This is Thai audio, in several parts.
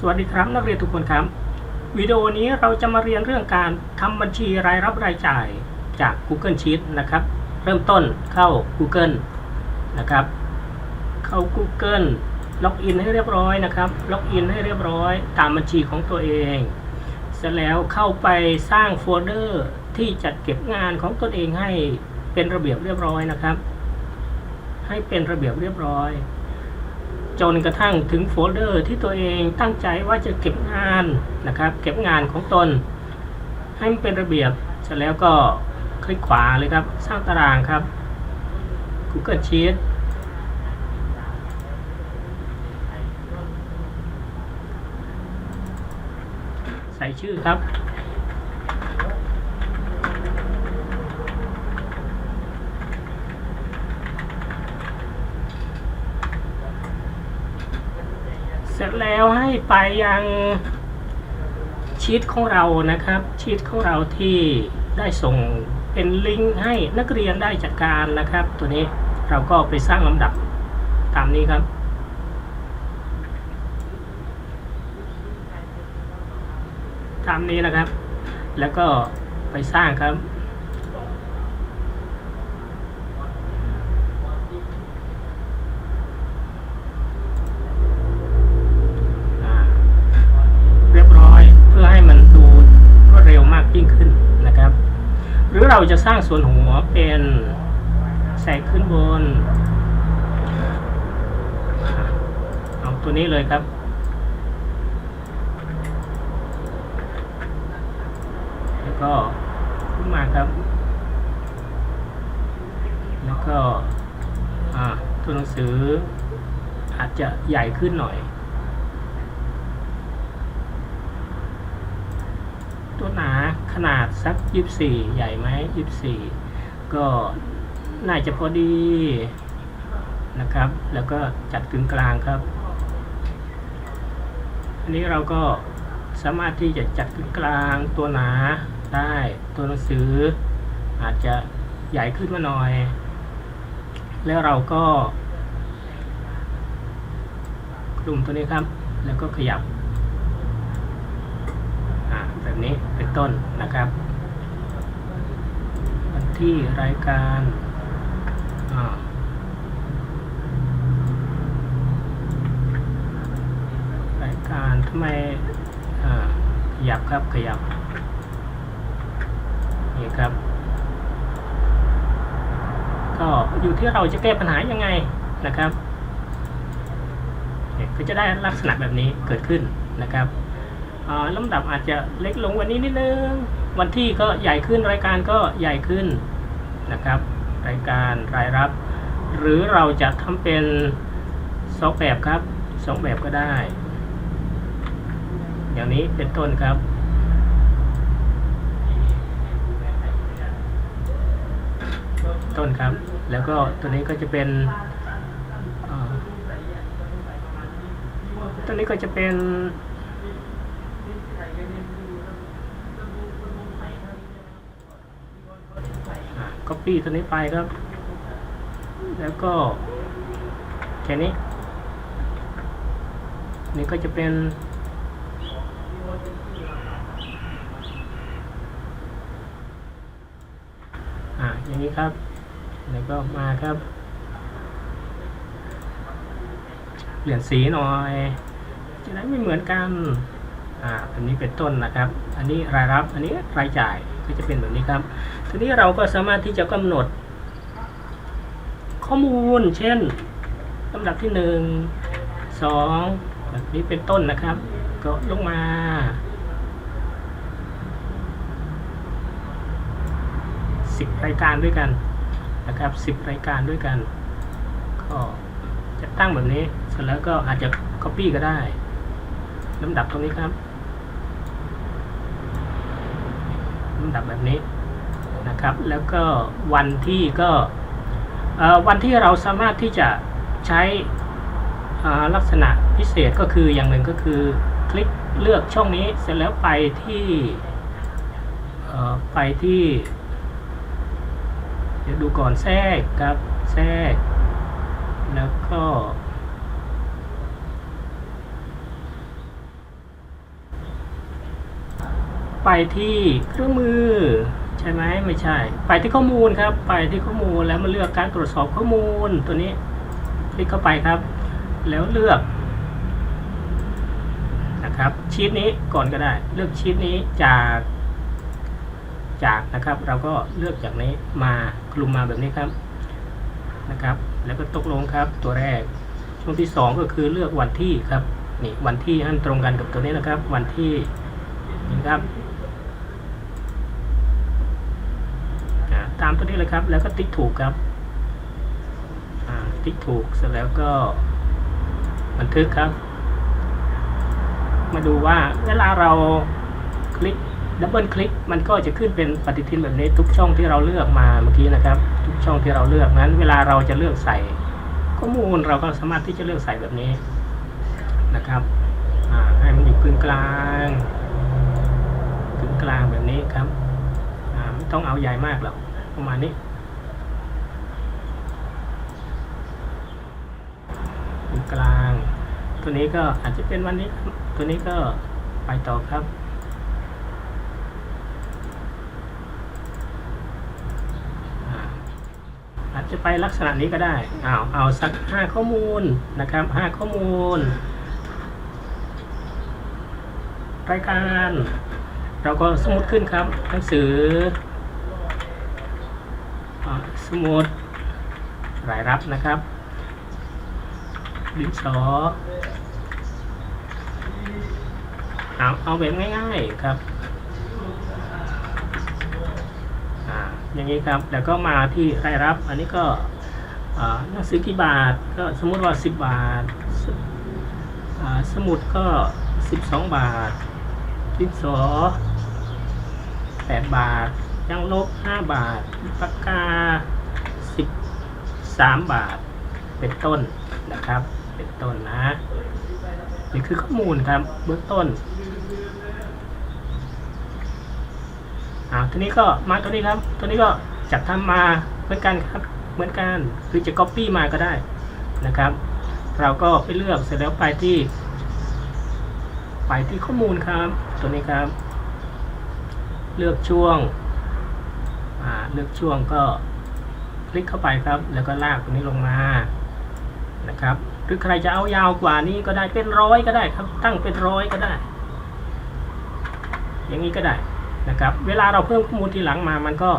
สวัสดีครับนักเรียนทุกคนครับ วิดีโอนี้เราจะมาเรียนเรื่องการทำบัญชีรายรับรายจ่ายจาก Google Sheet นะครับ เริ่มต้นเข้า Google นะครับ เข้า Google ล็อกอินให้เรียบร้อยนะครับ ล็อกอินให้เรียบร้อยตามบัญชีของตัวเอง เสร็จแล้วเข้าไปสร้างโฟลเดอร์ที่จัดเก็บงานของตนเองให้เป็นระเบียบเรียบร้อยนะครับ ให้เป็นระเบียบเรียบร้อย จนกระทั่งถึงโฟลเดอร์ที่ตัวเองตั้งใจว่าจะเก็บงานนะครับ เก็บงานของตน ให้มันเป็นระเบียบเสร็จแล้วก็คลิกขวาเลยครับ สร้างตารางครับ Google Sheet ใส่ชื่อครับ เสร็จ แล้วให้ไปยังชีตของเรานะครับ ชีตของเราที่ได้ส่งเป็นลิงก์ให้นักเรียนได้จัดการนะครับ ตัวนี้เราก็ไปสร้างลำดับตามนี้ครับตามนี้นะครับ แล้วก็ไปสร้างครับ เราจะสร้างส่วนหัวเป็นใส่ขึ้นบน เอาตัวนี้เลยครับ แล้วก็ขึ้นมาครับ แล้วก็อ่าตัวหนังสืออาจจะใหญ่ขึ้นหน่อย ตัวหนา ขนาดสักยี่สี่ใหญ่ไหมยี่สี่ก็น่าจะพอดีนะครับ แล้วก็จัดกึ่งกลางครับ อันนี้เราก็สามารถที่จะจัดกึ่งกลางตัวหนาได้ตัวหนังสือ อาจจะใหญ่ขึ้นมาหน่อย แล้วเราก็กลุ่มตัวนี้ครับ แล้วก็ขยับอ่าแบบนี้ ต้นนะครับ วันที่รายการรายการทำไมขยับครับขยับนี่ครับ ก็อยู่ที่เราจะแก้ปัญหายังไงนะครับเนี่ยก็จะได้ลักษณะแบบนี้เกิดขึ้นนะครับ ลำดับอาจจะเล็กลงวันนี้นิดนึง วันที่ก็ใหญ่ขึ้นรายการก็ใหญ่ขึ้นนะครับ รายการรายรับ หรือเราจะทำเป็นสองแบบครับสองแบบก็ได้ อย่างนี้เป็นต้นครับต้นครับ แล้วก็ตัวนี้ก็จะเป็นตัวนี้ก็จะเป็น ก็ปี้ตัวนี้ไปครับ แล้วก็แค่นี้ นี่ก็จะเป็นอ่าอย่างนี้ครับ แล้วก็มาครับ เปลี่ยนสีหน่อยจะได้ไม่เหมือนกันอ่าอันนี้เป็นต้นนะครับ อันนี้รายรับ อันนี้รายจ่ายก็จะเป็นแบบนี้ครับ ทีนี้เราก็สามารถที่จะกำหนด ข้อมูล เช่นลำดับที่หนึ่งสองแบบนี้เป็นต้นนะครับก็ลงมาสิบรายการด้วยกันนะครับสิบรายการด้วยกัน ก็จะตั้งแบบนี้ เสร็จแล้วก็อาจจะ Copy ก็ได้ลำดับตรงนี้ครับลำดับแบบนี้ นะครับ แล้วก็วันที่ก็วันที่เราสามารถที่จะใช้ลักษณะพิเศษก็คืออย่างหนึ่งก็คือคลิกเลือกช่องนี้เสร็จแล้วไปที่ไปที่ เดี๋ยวดูก่อนแทรกครับแทรก แล้วก็ไปที่เครื่องมือ ช่ไหมไม่ใช่ ไปที่ข้อมูลครับ ไปที่ข้อมูลแล้วมาเลือกการตรวจสอบข้อมูลตัวนี้ คลิกเข้าไปครับ แล้วเลือกนะครับชีตนี้ก่อนก็ได้ เลือกชีตนี้จากจากนะครับ เราก็เลือกจากนี้มาคลุมมาแบบนี้ครับนะครับ แล้วก็ตกลงครับตัวแรกช่วงที่สองก็คือเลือกวันที่ครับนี่วันที่ให้มันตรงกันกับตัวนี้นะครับ วันที่นี่ครับอ่ามตัวนี้เลยครับ แล้วก็ติ๊กถูกครับติ๊กถูกเสร็จแล้วก็ บันทึกครับ มาดูว่าเวลาเราคลิกดับเบิลคลิกมันก็จะขึ้นเป็นปฏิทินแบบนี้ทุกช่องที่เราเลือกมาเมื่อกี้นะครับ ทุกช่องที่เราเลือกนั้น เวลาเราจะเลือกใส่ข้อมูลเราก็สามารถที่จะเลือกใส่แบบนี้นะครับให้มันอยู่กึ่งกลางกึ่งกลางแบบนี้ครับไม่ต้องเอาใหญ่มากหรอก ประมาณนี้กึ่งกลาง ตัวนี้ก็อาจจะเป็นวันนี้ ตัวนี้ก็ไปต่อครับอาจจะไปลักษณะนี้ก็ได้เอาเอาสักห้าข้อมูลนะครับห้าข้อมูลรายการ เราก็สมุดขึ้นครับหนังสือ สมุดรายรับนะครับดินสอเอาเอาแบบง่ายๆครับอ่าอย่างนี้ครับแล้วก็มาที่รายรับ อันนี้ก็หนังสือกี่บาทก็สมมติว่า 10 บาทสาสมุดก็ 12 บาทดินสอ8บาทยังลบ 5 บาทปากกา 3 บาท เป็นต้นนะครับ เป็นต้นนะนี่คือข้อมูลครับเบื้องต้นอ่าทีนี้ก็มาตัวนี้ครับ ตัวนี้ก็จัดทำมาเหมือนกันครับเหมือนกันคือจะ copy มาก็ได้นะครับ เราก็ไปเลือกเสร็จแล้วไปที่ ไปที่ข้อมูลครับ ตัวนี้ครับ เลือกช่วงอ่าเลือกช่วงก็ ลิกเข้าไปครับ แล้วก็ลากตัวนี้ลงมานะครับหรือใครจะเอายาวกว่านี้ก็ได้เป็นร้อยก็ได้ครับ ตั้งเป็นร้อยก็ได้ อย่างนี้ก็ได้นะครับ เวลาเราเพิ่มข้อมูลทีหลังมามันก็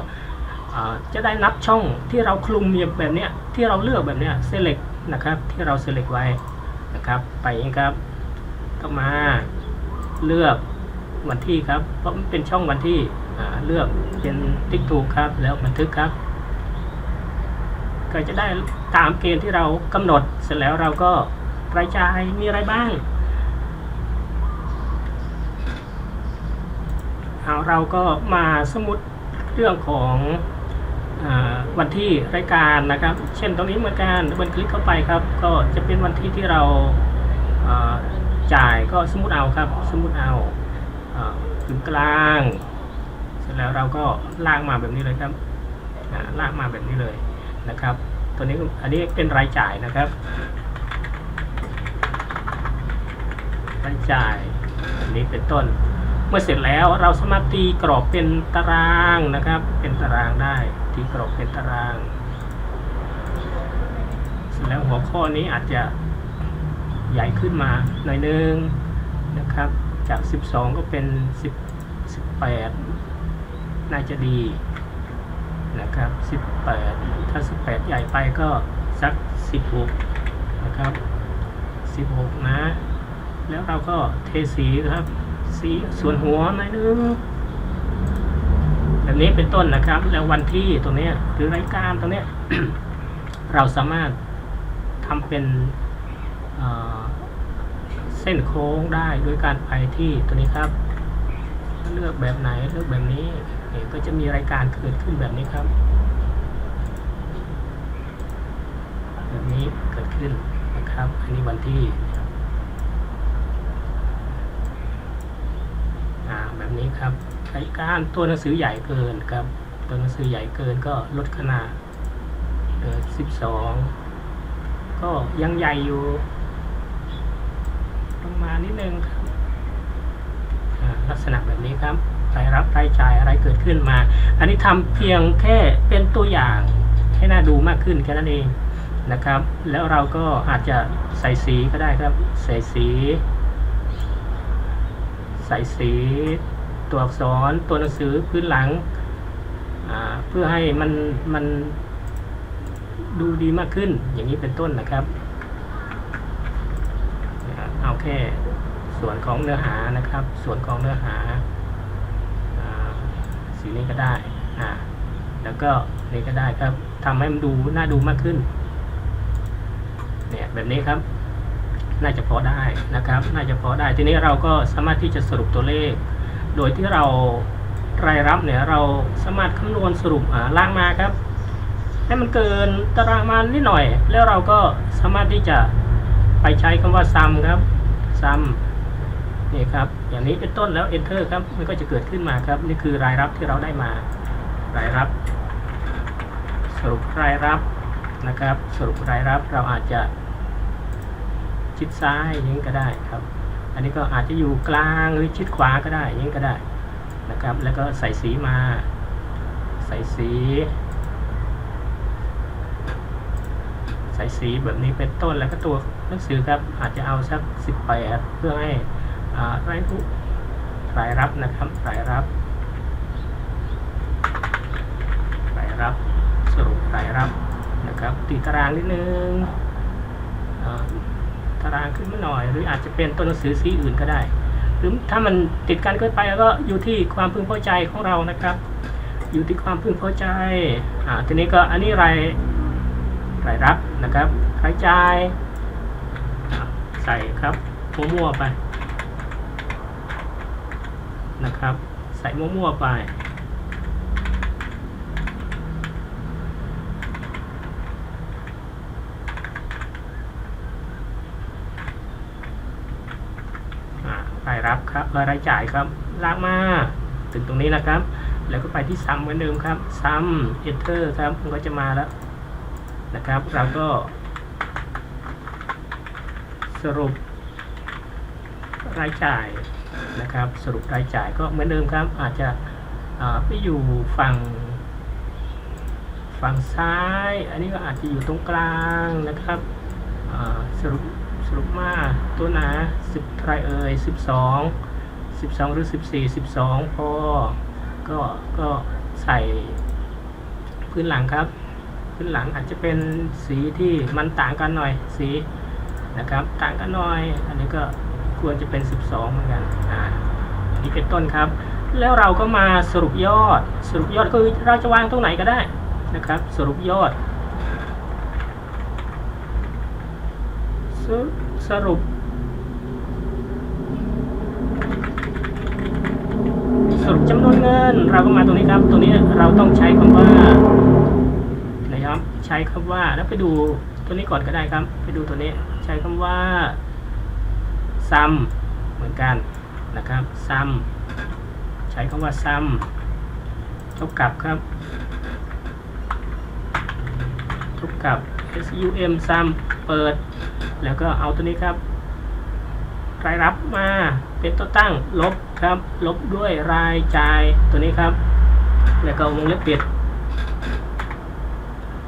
จะได้นับช่องที่เราคลุมแบบเนี้ยที่เราเลือกแบบเนี้ย select นะครับที่เรา select ไว้นะครับไปเองครับก็มาเลือกวันที่ครับ เพราะมันเป็นช่องวันที่เลือกเป็นติ๊กถูกครับแล้วบันทึกครับ ก็จะได้ตามเกณฑ์ที่เรากำหนด เสร็จแล้วเราก็รายจ่ายมีอะไรบ้างเอาเราก็มาสมุดเรื่องของอวันที่รายการนะครับ เช่นตรงนี้เหมือนกันเบิลคลิกเข้าไปครับ ก็จะเป็นวันที่ที่เราอ่าจ่ายก็สมมติเอาครับ สมมติเอาถึงกลาง เสร็จแล้วเราก็ลากมาแบบนี้เลยครับลากมาแบบนี้เลย นะครับ ตัวนี้อันนี้เป็นรายจ่ายนะครับ รายจ่ายอันนี้เป็นต้น เมื่อเสร็จแล้วเราสามารถตีกรอบเป็นตารางนะครับ เป็นตารางได้ ตีกรอบเป็นตาราง เสร็จแล้วหัวข้อนี้อาจจะใหญ่ขึ้นมาหน่อยนึงนะครับ จาก 12 ก็เป็น 10 18 น่าจะดี นะครับ 18 ถ้า 18 ใหญ่ไปก็สัก 16 นะครับ 16 นะ แล้วเราก็เทสีครับ สีส่วนหัวหน่อยนึงแบบนี้เป็นต้นนะครับ แล้ววันที่ตรงนี้หรือรายการตรงนี้เราสามารถทำเป็นเเส้นโค้งได้ด้วยการไปที่ตัวนี้ครับ เลือกแบบไหนเลือกแบบนี้ก็จะมีรายการเกิดขึ้นแบบนี้ครับ แบบนี้เกิดขึ้นนะครับ อันนี้วันที่แบบนี้ครับรายการตัวหนังสือใหญ่เกินครับ ตัวหนังสือใหญ่เกินก็ลดขนาดเหลือ12 ก็ยังใหญ่อยู่ลงมานิดนึงครับ ลักษณะแบบนี้ครับรายรับรายจ่ายอะไรเกิดขึ้นมา อันนี้ทำเพียงแค่เป็นตัวอย่างให้น่าดูมากขึ้นแค่นั้นเองนะครับ แล้วเราก็อาจจะใส่สีก็ได้ครับ ใส่สี ใส่สี ตัวอักษรตัวหนังสือพื้นหลัง เพื่อให้มันมันดูดีมากขึ้นอย่างนี้เป็นต้นนะครับ เอาแค่ ส่วนของเนื้อหานะครับ ส่วนของเนื้อหาอสีนี้ก็ได้อ่าแล้วก็นี่ก็ได้ครับทำให้มันดูน่าดูมากขึ้น เนี่ยแบบนี้ครับ น่าจะพอได้นะครับ น่าจะพอได้ ทีนี้เราก็สามารถที่จะสรุปตัวเลข โดยที่เรารายรับเนี่ยเราสามารถคำนวณสรุปล่างมาครับ ให้มันเกินตารางมานิดหน่อย แล้วเราก็สามารถที่จะไปใช้คำว่า sum ครับ sum นี่ครับอย่างนี้เป็นต้นแล้ว enter ครับมันก็จะเกิดขึ้นมาครับ นี่คือรายรับที่เราได้มา รายรับ สรุปรายรับนะครับ สรุปรายรับเราอาจจะชิดซ้ายอย่างนี้ก็ได้ครับ อันนี้ก็อาจจะอยู่กลางหรือชิดขวาก็ได้อย่างนี้ก็ได้นะครับ แล้วก็ใส่สีมา ใส่สี ใส่สีแบบนี้เป็นต้นแล้วก็ตัวหนังสือครับอาจจะเอาสัก 18 เพื่อให้ อ่ารายรู้รายรับนะครับรายรับรายรับสรุปรายรับนะครับตีตารางนิดนึงตารางขึ้นมาหน่อย หรืออาจจะเป็นตัวหนังสือสีอื่นก็ได้ หรือถ้ามันติดกันเกินไปก็อยู่ที่ความพึงพอใจของเรานะครับ อยู่ที่ความพึงพอใจอ่าทีนี้ก็อันนี้รายรายรับนะครับรายจ่ายใส่ครับมั่วๆไป นะครับ ใส่มั่วๆไปอ่ารายรับครับรายจ่ายครับลากมาถึงตรงนี้นะครับ แล้วก็ไปที่ซ้ำเหมือนเดิมครับ ซ้ำ enter ครับมันก็จะมาแล้วนะครับ เราก็ สรุปรายจ่าย นะครับ สรุปรายจ่ายก็เหมือนเดิมครับ อาจจะไปอยู่ฝั่ง ฝั่งซ้าย อันนี้ก็อาจจะอยู่ตรงกลางนะครับสรุปสรุปมาตัวหนา10ไรเอ่ย12 12หรือ14 12พอก็ก็ใส่พื้นหลังครับ พื้นหลังอาจจะเป็นสีที่มันต่างกันหน่อยสีนะครับ ต่างกันหน่อย อันนี้ก็ ควรจะเป็น 12 เหมือนกันอ่าอันนี้เป็นต้นครับ แล้วเราก็มาสรุปยอด สรุปยอดก็คือเราจะวางตรงไหนก็ได้นะครับ สรุปยอดสรุปสรุป สรุปจำนวนเงิน เราก็มาตรงนี้ครับ ตรงนี้เราต้องใช้คำว่านะครับ ใช้คำว่าแล้วไปดูตัวนี้ก่อนก็ได้ครับ ไปดูตัวนี้ ใช้คำว่า sum เหมือนกันนะครับ sum ใช้คำว่า sum เท่ากับครับเท่ากับ sum sum เปิด แล้วก็เอาตัวนี้ครับรายรับมาเป็นตัวตั้งลบครับ ลบด้วยรายจ่ายตัวนี้ครับ แล้วก็วงเล็บปิด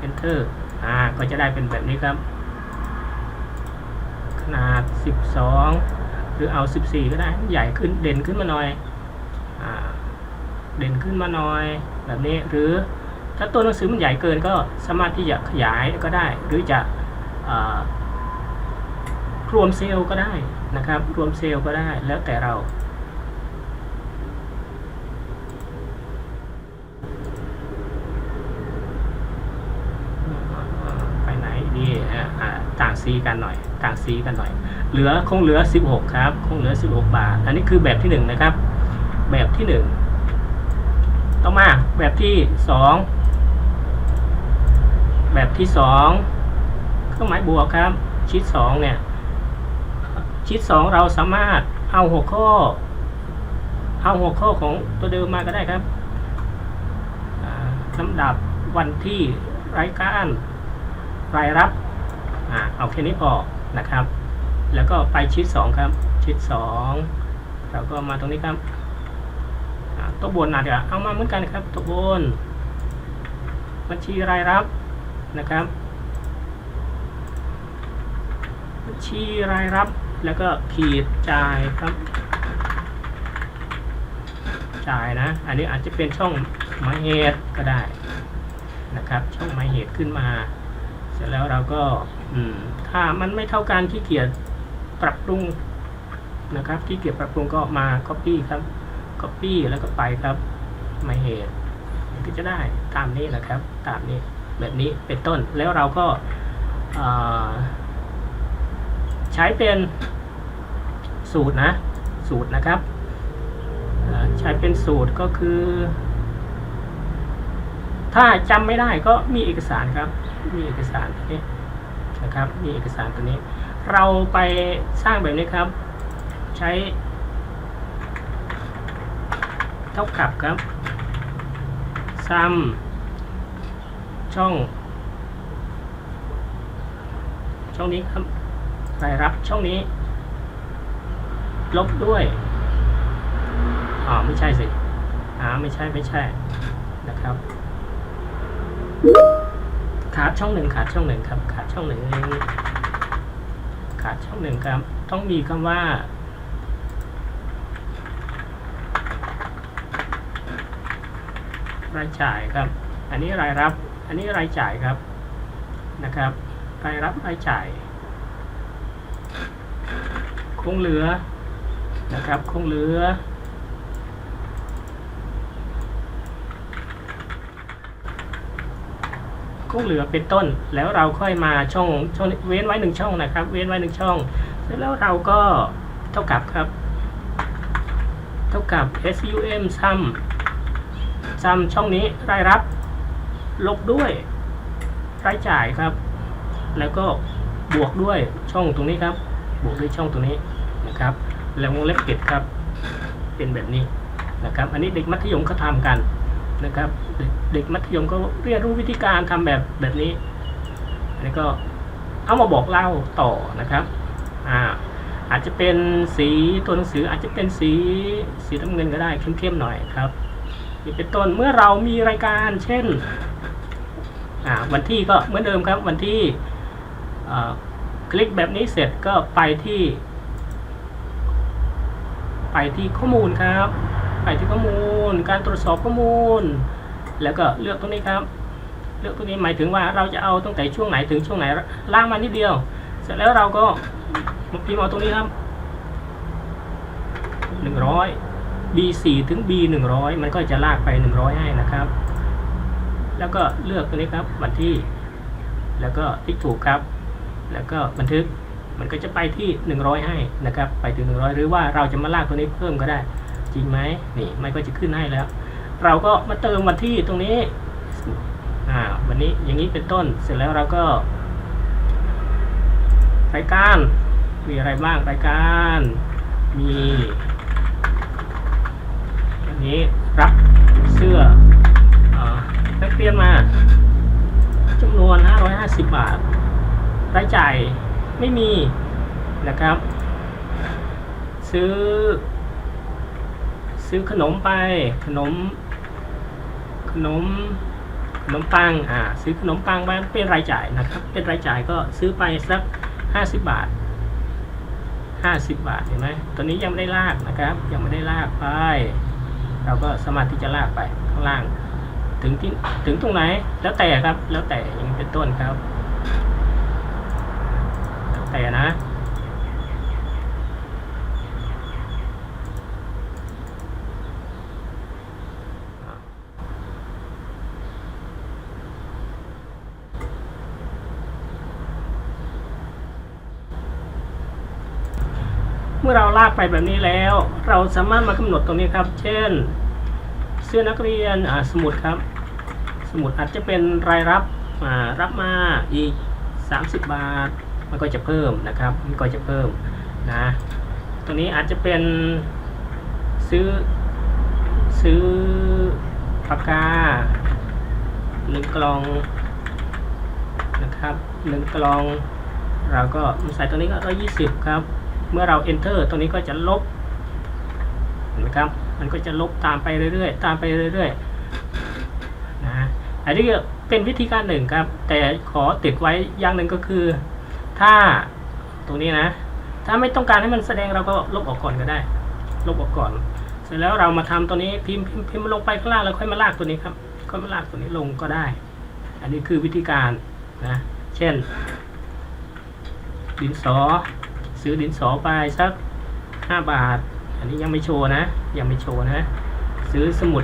enter อ่าก็จะได้เป็นแบบนี้ครับ นาด 12 หรือเอา 14 ก็ได้ ใหญ่ขึ้นเด่นขึ้นมาหน่อยอเด่นขึ้นมาหน่อยแบบนี้หรือถ้าตัวหนังสือมันใหญ่เกินก็สามารถที่จะขยายก็ได้ หรือจะอรวมเซลล์ก็ได้นะครับ รวมเซลล์ก็ได้แล้วแต่เรา ไปไหนดีอะอ่ ต่างสีกันหน่อยต่างสีกันหน่อย เหลือคงเหลือ 16 ครับ คงเหลือ 16 บาท อันนี้คือแบบที่ 1 นะครับ แบบที่ 1 ต่อมาแบบที่ 2 แบบที่ 2 เครื่องหมายบวกครับชีต2เนี่ยชีต2เราสามารถเอาหัวข้อ เอาหัวข้อของตัวเดิมมาก็ได้ครับลำดับวันที่รายการรายรับ อ่าเอาแค่นี้พอนะครับ แล้วก็ไปชีต2ครับชีต2เราก็มาตรงนี้ครับตัวบนอาจจะเอามาเหมือนกันครับตัวบนบัญชีรายรับนะครับบัญชีรายรับแล้วก็ขีดจ่ายครับ จ่ายนะ อันนี้อาจจะเป็นช่องหมายเหตุก็ได้นะครับ ช่องหมายเหตุขึ้นมา สร็จแล้วเราก็ อืม ถ้ามันไม่เท่ากันที่เกียจปรับปรุงนะครับที่เกียจปรับปรุงก็มา copy ครับ copy แล้วก็ไปครับมาเหตุก็จะได้ตามนี้นะครับ ตามนี้แบบนี้เป็นต้นแล้วเราก็ใช้เป็นสูตรนะสูตรนะครับใช้เป็นสูตรก็คือ ถ้าจำไม่ได้ก็มีเอกสารครับ มีเอกสารตัวนี้นะครับ มีเอกสารตัวนี้ เราไปสร้างแบบนี้ครับ ใช้ เท่ากับครับซัมช่อง ช่องนี้ครับรายรับช่องนี้ ลบด้วยอ๋อไม่ใช่สิอ่าไม่ใช่ไม่ใช่นะครับ ขาดช่องหนึ่งขาดช่องหนึ่งครับ ขาดช่องหนึ่งขาดช่องหนึ่งครับ ต้องมีคำว่า รายจ่ายครับ อันนี้รายรับ อันนี้รายจ่ายครับนะครับรายรับรายจ่าย คงเหลือนะครับ คงเหลือ คงเหลือเป็นต้น แล้วเราค่อยมาช่องช่องเว้นไว้หนึ่งช่องนะครับ เว้นไว้หนึ่งช่องเสร็จแล้วเราก็เท่ากับครับ เท่ากับ sum sum ซ้ำช่องนี้รายรับ ลบด้วยรายจ่ายครับ แล้วก็บวกด้วยช่องตรงนี้ครับ บวกด้วยช่องตรงนี้นะครับ แล้ววงเล็บปิดครับ เป็นแบบนี้นะครับ อันนี้เด็กมัธยมเขาทำกันนะครับ เด็กมัธยมก็เรียนรู้วิธีการทำแบบแบบนี้อันนี้ก็เอามาบอกเล่าต่อนะครับอ่าอาจจะเป็นสีตัวหนังสืออาจจะเป็นสีสีน้ำเงินก็ได้เข้มๆหน่อยครับนี่เป็นต้นเมื่อเรามีรายการเช่นอ่าวันที่ก็เหมือนเดิมครับวันที่คลิกแบบนี้เสร็จก็ไปที่ ไปที่ข้อมูลครับ ไปที่ข้อมูล การตรวจสอบข้อมูล แล้วก็เลือกตรงนี้ครับ เลือกตรงนี้หมายถึงว่าเราจะเอาตั้งแต่ช่วงไหนถึงช่วงไหนล่างมานิดเดียว เสร็จแล้วเราก็พิมพ์เอาตรงนี้ครับหนึ่งร้อย B4 ถึง B100 มันก็จะลากไป 100 ให้นะครับ แล้วก็เลือกตัวนี้ครับวันที่ แล้วก็ติ๊กถูกครับ แล้วก็บันทึก มันก็จะไปที่ 100 ให้นะครับ ไปถึง 100 หรือว่าเราจะมาลากตัวนี้เพิ่มก็ได้ จริงไหมนี่ มันก็จะขึ้นให้แล้ว เราก็มาเติมวันที่ตรงนี้อ่าวันนี้อย่างนี้เป็นต้นเสร็จแล้วเราก็ รายการมีอะไรบ้างรายการมีอันนี้รับเสื้ออานักเรียนมาจำนวน 550 บาท รายจ่ายไม่มีนะครับ ซื้อ ซื้อขนมไปขนม ขนมขนมปังอ่าซื้อขนมปังไปเป็นรายจ่ายนะครับ เป็นรายจ่ายก็ซื้อไปสัก50บบาท50บบาทเห็นไหมตัวนี้ยังไม่ได้ลากนะครับ ยังไม่ได้ลากไป เราก็สามารถที่จะลากไปข้างล่าง ถึงที่ถึงตรงไหนแล้วแต่ครับแล้วแต่อยังเป็นต้นครับ แล้วแต่นะ มื่อเราลากไปแบบนี้แล้ว เราสามารถมากำหนดตรงนี้ครับ เช่น เสื้อนักเรียนสมุดครับ สมุดอาจจะเป็นรายรับรับมาอีก 30 บาท มันก็จะเพิ่มนะครับ มันก็จะเพิ่มนะตรงนี้อาจจะเป็นซื้อซื้อปากกาหนึ่งกล่องนะครับหนึ่งกล่อง เราก็ใส่ตัวนี้ก็ร้อยยี่สิบครับ เมื่อเรา enter ตัวนี้ก็จะลบเห็นไหมครับ มันก็จะลบตามไปเรื่อยๆ ตามไปเรื่อยๆ นะ อันนี้เป็นวิธีการหนึ่งครับ แต่ขอติดไว้อย่างหนึ่งก็คือ ถ้าตรงนี้นะ ถ้าไม่ต้องการให้มันแสดงเราก็ลบออกก่อนก็ได้ ลบออกก่อน เสร็จแล้วเรามาทำตัวนี้พิมพ์พิมพ์พิมพ์ลงไปข้างล่างแล้วค่อยมาลากตัวนี้ครับ ค่อยมาลากตัวนี้ลงก็ได้ อันนี้คือวิธีการนะ เช่นดินสอ ซื้อดินสอไปสักห้าบาท อันนี้ยังไม่โชว์นะ ยังไม่โชว์นะ ซื้อสมุด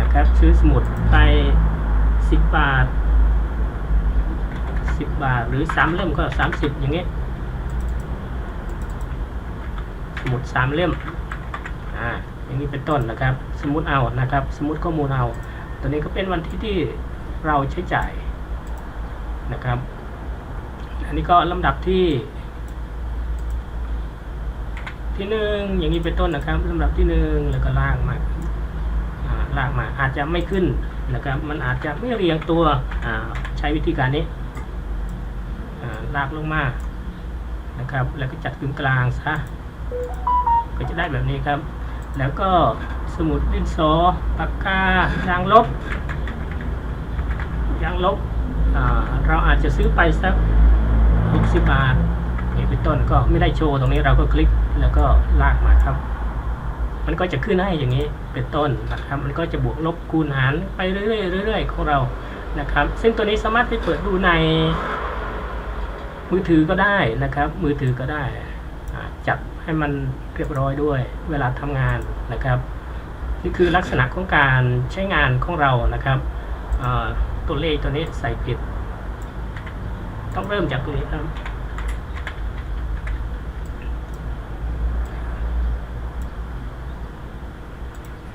นะครับ ซื้อสมุดไปสิบบาทสิบบาท หรือสามเล่มก็สามสิบอย่างเงี้ยสมุดสามเล่มอ่าอย่างนี้เป็นต้นนะครับ สมมติเอานะครับ สมมติข้อมูลเอาตัวนี้ก็เป็นวันที่ที่เราใช้จ่ายนะครับ อันนี้ก็ลำดับที่ ที่หนึ่งอย่างนี้เป็นต้นนะครับลำดับที่หนึ่งแล้วก็ลากมาลากมาอาจจะไม่ขึ้นนะครับมันอาจจะไม่เรียงตัวใช้วิธีการนี้ลากลงมานะครับ แล้วก็จัดกึ่งกลางซะก็จะได้แบบนี้ครับ แล้วก็สมุดดินสอปากกายางลบยางลบเราอาจจะซื้อไปสัก 60 บาทเป็นต้นก็ไม่ได้โชว์ตรงนี้เราก็คลิก แล้วก็ลากมาครับ มันก็จะขึ้นให้อย่างนี้เป็นต้นนะครับ มันก็จะบวกลบคูณหารไปเรื่อยๆเรื่อยๆของเรานะครับ ซึ่งตัวนี้สามารถไปเปิดดูใน มือถือก็ได้นะครับ มือถือก็ได้จับให้มันเรียบร้อยด้วย เวลาทำงานนะครับ นี่คือลักษณะของการใช้งานของเรานะครับตัวเลขตัวนี้ใส่ผิด ต้องเริ่มจากตรงนี้ครับ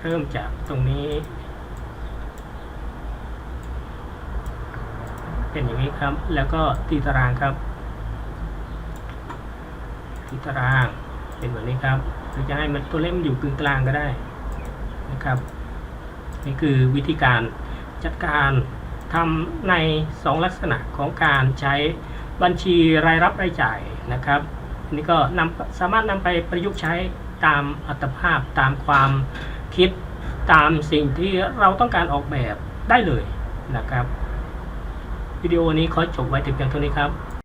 เริ่มจากตรงนี้ เป็นอย่างนี้ครับ แล้วก็ตีตารางครับ ตีตารางเป็นแบบนี้ครับหรือจะให้มันตัวเลขมันอยู่กึ่งกลางก็ได้นะครับ นี่คือวิธีการจัดการทำใน 2 ลักษณะของการใช้บัญชีรายรับรายจ่ายนะครับนนี่ก็นำสามารถนำไปประยุกต์ใช้ตามอัตภาพตามความ คิดตามสิ่งที่เราต้องการออกแบบได้เลยนะครับ วิดีโอนี้ขอจบไว้ถึงเพียงเท่านี้ครับ